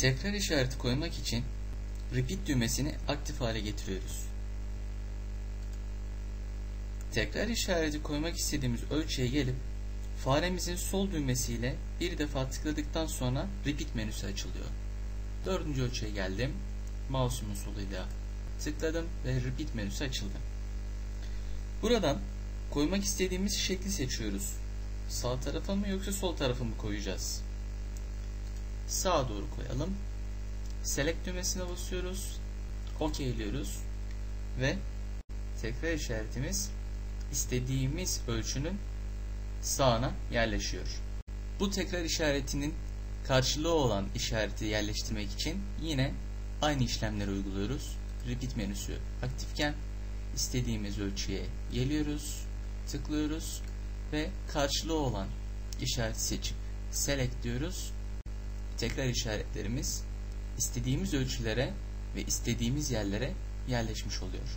Tekrar işareti koymak için repeat düğmesini aktif hale getiriyoruz. Tekrar işareti koymak istediğimiz ölçüye gelip faremizin sol düğmesiyle bir defa tıkladıktan sonra repeat menüsü açılıyor. Dördüncü ölçüye geldim. Mouse'umun soluyla tıkladım ve repeat menüsü açıldı. Buradan koymak istediğimiz şekli seçiyoruz. Sağ tarafa mı yoksa sol tarafa mı koyacağız? Sağa doğru koyalım. Select düğmesine basıyoruz. OK'liyoruz. Ve tekrar işaretimiz istediğimiz ölçünün sağına yerleşiyor. Bu tekrar işaretinin karşılığı olan işareti yerleştirmek için yine aynı işlemleri uyguluyoruz. Repeat menüsü aktifken istediğimiz ölçüye geliyoruz, tıklıyoruz ve karşılığı olan işareti seçip select diyoruz. Tekrar işaretlerimiz istediğimiz ölçülere ve istediğimiz yerlere yerleşmiş oluyor.